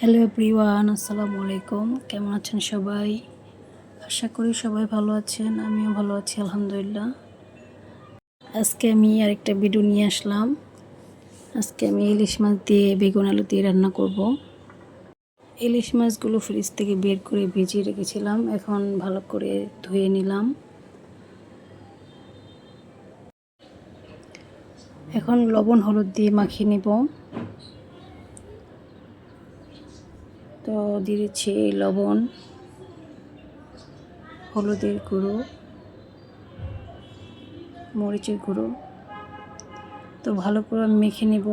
Hello Priyan আসসালামু আলাইকুম। কেমন আছেন সবাই? আশা করি সবাই ভালো আছেন, আমিও ভালো আছি, আলহামদুলিল্লাহ। আজকে আমি আরেকটা ভিডিও নিয়ে আসলাম। আজকে আমি ইলিশ মাছ দিয়ে বেগুন আলু দিয়ে রান্না করব। ইলিশ মাছগুলো ফ্রিজ থেকে বের করে ভিজিয়ে রেখেছিলাম, এখন ভালো করে ধুয়ে নিলাম। এখন লবণ, হলুদ দিয়ে মাখিয়ে নিব। তো দিয়ে দিচ্ছি লবণ, হলুদের গুঁড়ো, মরিচের গুঁড়ো। তো ভালো করে মেখে নেব।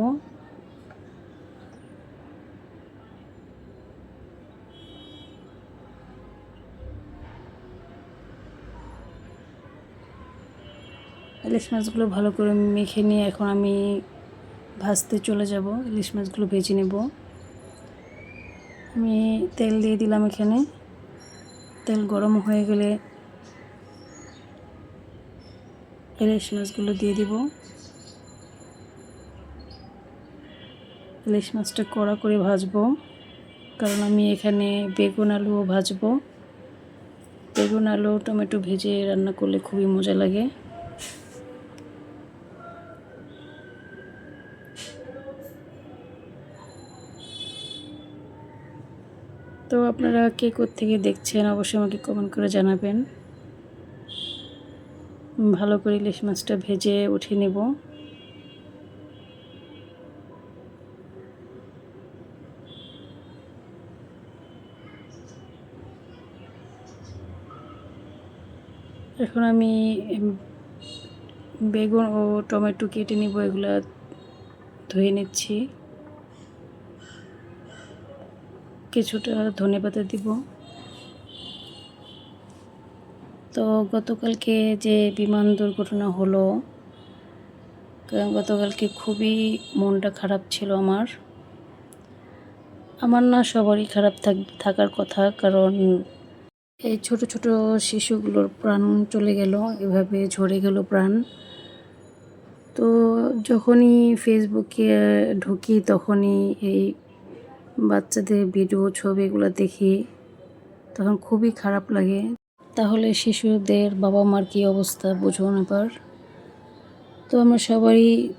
ইলিশ মাছগুলো ভালো করে মেখে নিয়ে এখন আমি ভাজতে চলে যাব। ইলিশ মাছগুলো ভেজে নেব। আমি তেল দিয়ে দিলাম এখানে। তেল গরম হয়ে গেলে ইলিশ মাছগুলো দিয়ে দিব। ইলিশ মাছটা কড়া করে ভাজবো, কারণ আমি এখানে বেগুন আলুও ভাজবো। বেগুন আলু, টমেটো ভেজে রান্না করলে খুবই মজা লাগে। আপনারা কে থেকে দেখছেন, অবশ্যই আমাকে কমেন্ট করে জানাবেন। ভালো করে ইলিশ মাছটা ভেজে উঠিয়ে নেব। এখন আমি বেগুন ও টমেটো কেটে নিব, এগুলো ধুয়ে নিচ্ছি। কিছুটা ধনে পাতা দিব। তো গতকালকে যে বিমান দুর্ঘটনা হলো গতকালকে খুবই মনটা খারাপ ছিল আমার। আমার না সবারই খারাপ থাক থাকার কথা, কারণ এই ছোট ছোট শিশুগুলোর প্রাণ চলে গেল, এভাবে ঝরে গেল প্রাণ। তো যখনই ফেসবুকে ঢুকি, তখনই এই বাচ্চাদের ভিডিও ছবিগুলো দেখি, তখন খুবই খারাপ লাগে। তাহলে শিশুদের বাবা মার কী অবস্থা বুঝুন এবার? তো আমরা সবারই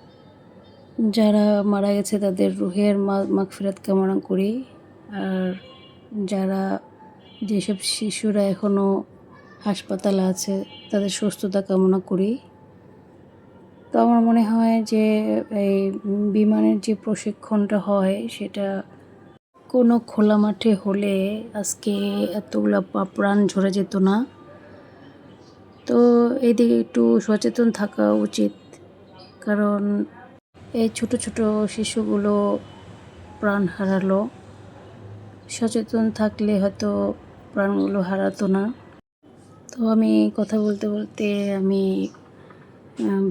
যারা মারা গেছে তাদের রুহের মাগফিরাত কামনা করি। আর যারা যেসব শিশুরা এখনও হাসপাতালে আছে, তাদের সুস্থতা কামনা করি। তো আমার মনে হয় যে, এই বিমানের যে প্রশিক্ষণটা হয়, সেটা কোনো খোলা মাঠে হলে আজকে এতগুলো প্রাণ ঝরে যেত না। তো এইদিকে একটু সচেতন থাকা উচিত। কারণ এই ছোট ছোট শিশুগুলো প্রাণ হারালো। সচেতন থাকলে হয়তো প্রাণগুলো হারাতো না। তো আমি কথা বলতে বলতে আমি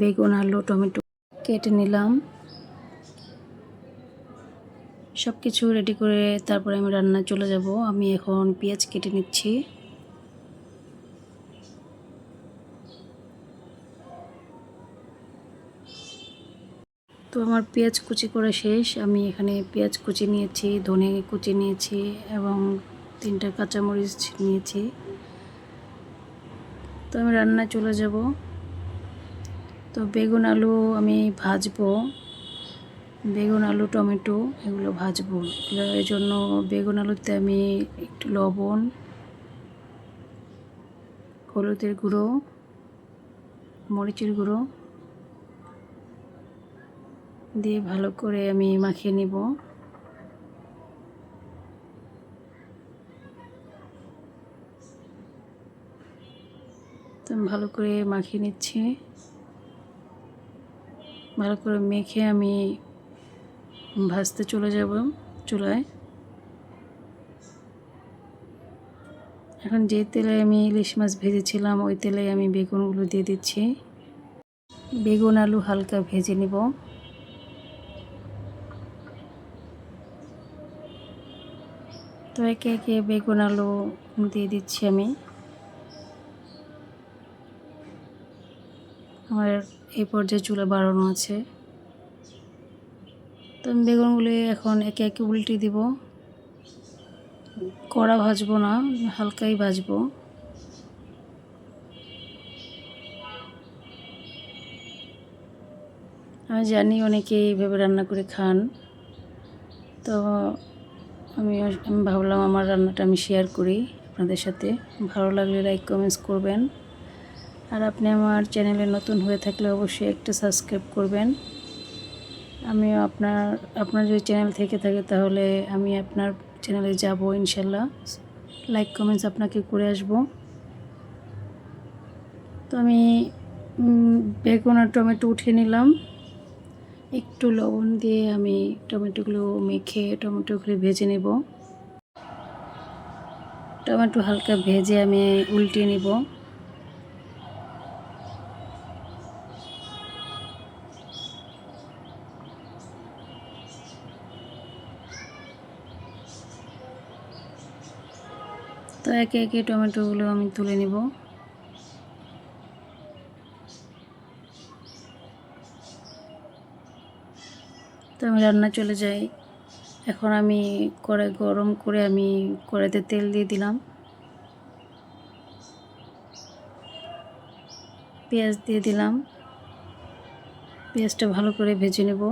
বেগুন, আলু, টমেটো কেটে নিলাম। সব কিছু রেডি করে তারপরে আমি রান্না চলে যাব। আমি এখন পেঁয়াজ কেটে নিচ্ছি। তো আমার পেঁয়াজ কুচি করে শেষ। আমি এখানে পেঁয়াজ কুচি নিয়েছি, ধনে কুচি নিয়েছি এবং তিনটা কাঁচামরিচ নিয়েছি। তো আমি রান্নায় চলে যাব। তো বেগুন আলু আমি ভাজবো। বেগুন, আলু, টমেটো এগুলো ভাজবো। এর জন্য বেগুন, আলুতে আমি একটু লবণ, হলুদের গুঁড়ো, মরিচের গুঁড়ো দিয়ে ভালো করে আমি মাখিয়ে নিব। তো ভালো করে মাখিয়ে নিচ্ছি। ভালো করে মেখে আমি ভাজতে চলে যাব চুলায়। এখন যে তেলে আমি ইলিশ মাছ ভেজেছিলাম, ওই তেলে আমি বেগুনগুলো দিয়ে দিচ্ছি। বেগুন আলু হালকা ভেজে নিব। তো একে একে বেগুন আলু দিয়ে দিচ্ছি আমি। আমার এই পর্যায়ে চুলা বাড়ানো আছে। তো আমি বেগুনগুলি এখন একে একে উল্টে দিব। কড়া ভাজবো না, হালকাই ভাজবো। আমি জানি অনেকে এইভাবে রান্না করে খান। তো আমি আমি ভাবলাম আমার রান্নাটা আমি শেয়ার করি আপনাদের সাথে। ভালো লাগলে লাইক কমেন্টস করবেন। আর আপনি আমার চ্যানেলে নতুন হয়ে থাকলে অবশ্যই একটা সাবস্ক্রাইব করবেন। আমিও আপনার আপনার যদি চ্যানেল থেকে থাকে তাহলে আমি আপনার চ্যানেলে যাব ইনশাল্লাহ। লাইক কমেন্টস আপনাকে করে আসব। তো আমি বেগুন আর টমেটো উঠিয়ে নিলাম। একটু লবণ দিয়ে আমি টমেটোগুলো মেখে টমেটোগুলো ভেজে নেব। টমেটো হালকা ভেজে আমি উল্টিয়ে নিব তো একে একে টমেটোগুলো আমি তুলে নেব। তো আমি রান্না চলে যাই। এখন আমি কড়াই গরম করে আমি কড়াইতে তেল দিয়ে দিলাম। পেঁয়াজ দিয়ে দিলাম। পেঁয়াজটা ভালো করে ভেজে নেব।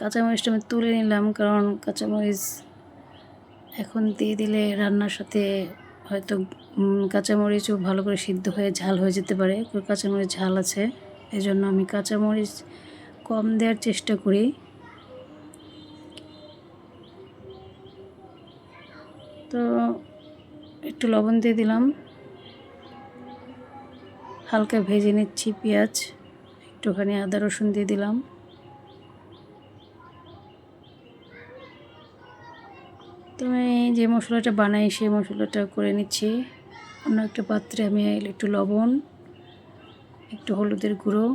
কাঁচামরিচটা আমি তুলে নিলাম কারণ কাঁচামরিচ এখন দিয়ে দিলে রান্নার সাথে হয়তো কাঁচামরিচও ভালো করে সিদ্ধ হয়ে ঝাল হয়ে যেতে পারে। কাঁচামরিচ ঝাল আছে এই জন্য আমি কাঁচামরিচ কম দেওয়ার চেষ্টা করি। তো একটু লবণ দিয়ে দিলাম। হালকা ভেজে নিচ্ছি পেঁয়াজ, একটুখানি আদা রসুন দিয়ে দিলাম। তো আমি যে মশলাটা বানাই, সেই মশলাটা করে নিচ্ছি। অন্য একটা পাত্রে আমি একটু লবণ, একটু হলুদের গুঁড়ো,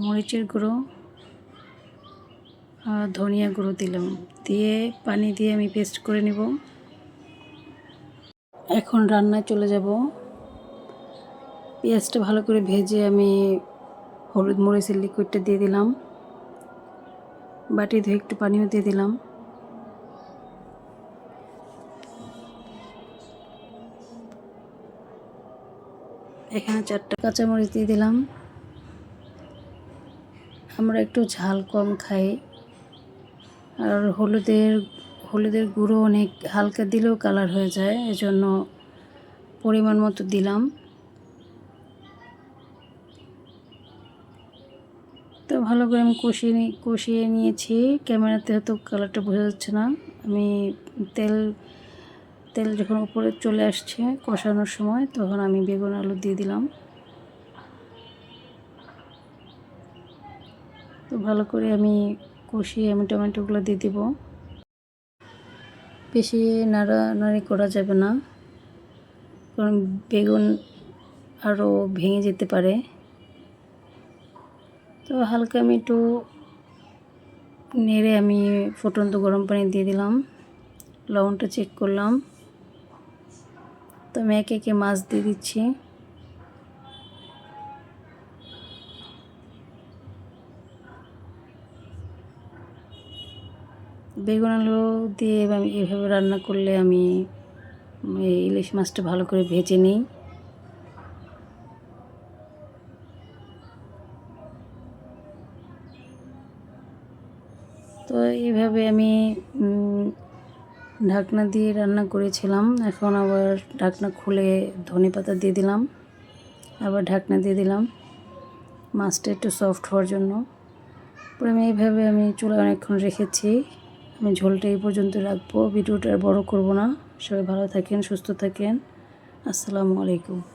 মরিচের গুঁড়ো, আর ধনিয়া গুঁড়ো দিলাম। দিয়ে পানি দিয়ে আমি পেস্ট করে নেব। এখন রান্নায় চলে যাব। পেঁয়াজটা ভালো করে ভেজে আমি হলুদ মরিচের লিকুইডটা দিয়ে দিলাম। বাটি ধুয়ে একটু পানিও দিয়ে দিলাম। এখানে চারটা কাঁচামরিচ দিয়ে দিলাম। আমরা একটু ঝাল কম খাই। আর হলুদের হলুদের গুঁড়ো অনেক হালকা দিলেও কালার হয়ে যায়, এজন্য পরিমাণ মতো দিলাম। তো ভালো করে আমি কষিয়ে কষিয়ে নিয়েছি। ক্যামেরাতে হয়তো কালারটা বোঝা যাচ্ছে না। আমি তেল তেল যখন উপরে চলে আসছে কষানোর সময়, তখন আমি বেগুন আলু দিয়ে দিলাম। তো ভালো করে আমি কষিয়ে আমি টমেটোগুলো দিয়ে দিব। বেশি নাড়ানাড়ি করা যাবে না, কারণ বেগুন আরও ভেঙে যেতে পারে। তো হালকা আমি একটু নেড়ে আমি ফুটন্ত গরম পানি দিয়ে দিলাম। লবণটা চেক করলাম। তো আমি একে একে মাছ দিয়ে দিচ্ছি? বেগুন আলু দিয়ে আমি এভাবে রান্না করলে আমি ইলিশ মাছটা ভালো করে ভেজে নিই। তো এইভাবে আমি ঢাকনা দিয়ে রান্না করেছিলাম। এখন আবার ঢাকনা খুলে ধনে পাতা দিয়ে দিলাম। আবার ঢাকনা দিয়ে দিলাম। মাছটা একটু সফট হওয়ার জন্য। পরে আমি এইভাবে আমি চুলা অনেকক্ষণ রেখেছি। আমি ঝোলটা এই পর্যন্ত রাখব। ভিডিওটা বড়ো করব না। সবাই ভালো থাকেন, সুস্থ থাকেন। আসসালামু আলাইকুম।